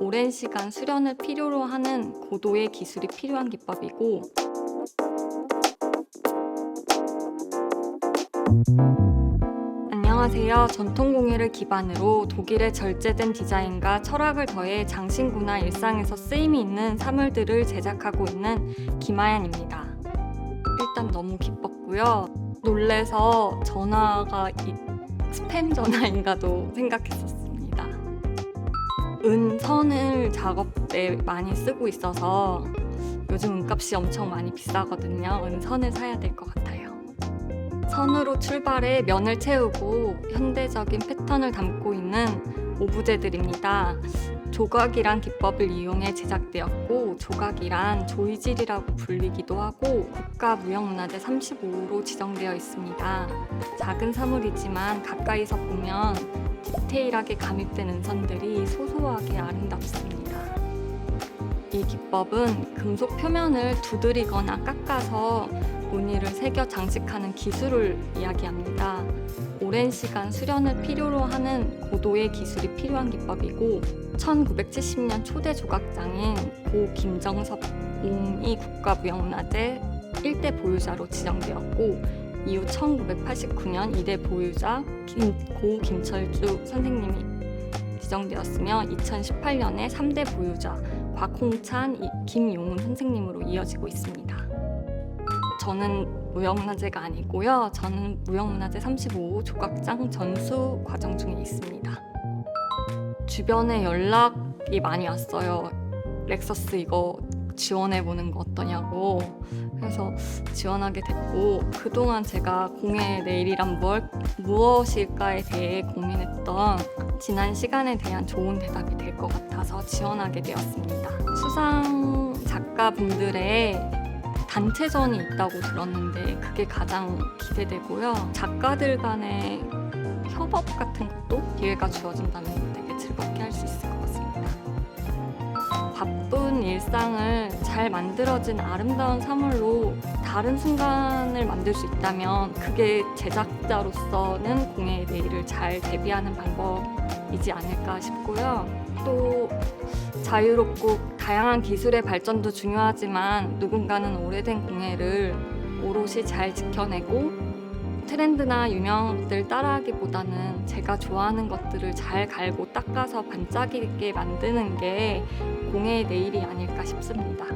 오랜 시간 수련을 필요로 하는 고도의 기술이 필요한 기법이고 안녕하세요. 전통 공예를 기반으로 독일의 절제된 디자인과 철학을 더해 장신구나 일상에서 쓰임이 있는 사물들을 제작하고 있는 김아연입니다. 일단 너무 기뻤고요. 놀래서 전화가 이- 스팸 전화인가도 생각했었습니다. 은선을 작업 때 많이 쓰고 있어서 요즘 은값이 엄청 많이 비싸거든요. 은선을 사야 될 것 같아요. 선으로 출발해 면을 채우고 현대적인 패턴을 담고 있는 오브제들입니다. 조각이란 기법을 이용해 제작되었고 조각이란 조이질이라고 불리기도 하고 국가무형문화재 35호로 지정되어 있습니다. 작은 사물이지만 가까이서 보면 디테일하게 감입된 은선들이 소소하게 아름답습니다. 이 기법은 금속 표면을 두드리거나 깎아서 무늬를 새겨 장식하는 기술을 이야기합니다. 오랜 시간 수련을 필요로 하는 고도의 기술이 필요한 기법이고 1970년 초대 조각장인 고 김정섭 옹이 국가무형문화재 1대 보유자로 지정되었고 이후 1989년 2대 보유자 김, 고 김철주 선생님이 지정되었으며 2018년에 3대 보유자 곽홍찬, 이- 김용훈 선생님으로 이어지고 있습니다. 저는 무형문화재가 아니고요. 저는 무형문화재 35호 조각장 전수 과정 중에 있습니다. 주변에 연락이 많이 왔어요. 렉서스 이거 지원해 보는 거 어떠냐고. 그래서 지원하게 됐고 그동안 제가 공예 내일이란 뭘 무엇일까에 대해 고민했던 지난 시간에 대한 좋은 대답이 될 것 같아서 지원하게 되었습니다. 수상 작가분들의 단체전이 있다고 들었는데 그게 가장 기대되고요. 작가들 간의 협업 같은 것도 기회가 주어진다면 되게 즐겁게 할 수 있을 것 같습니다. 일상을 잘 만들어진 아름다운 사물로 다른 순간을 만들 수 있다면 그게 제작자로서는 공예의 내일을 잘 대비하는 방법이지 않을까 싶고요. 또 자유롭고 다양한 기술의 발전도 중요하지만 누군가는 오래된 공예를 오롯이 잘 지켜내고 트렌드나 유명들 따라하기보다는 제가 좋아하는 것들을 잘 갈고 닦아서 반짝이게 만드는 게 공예의 내일이 아닐까 싶습니다.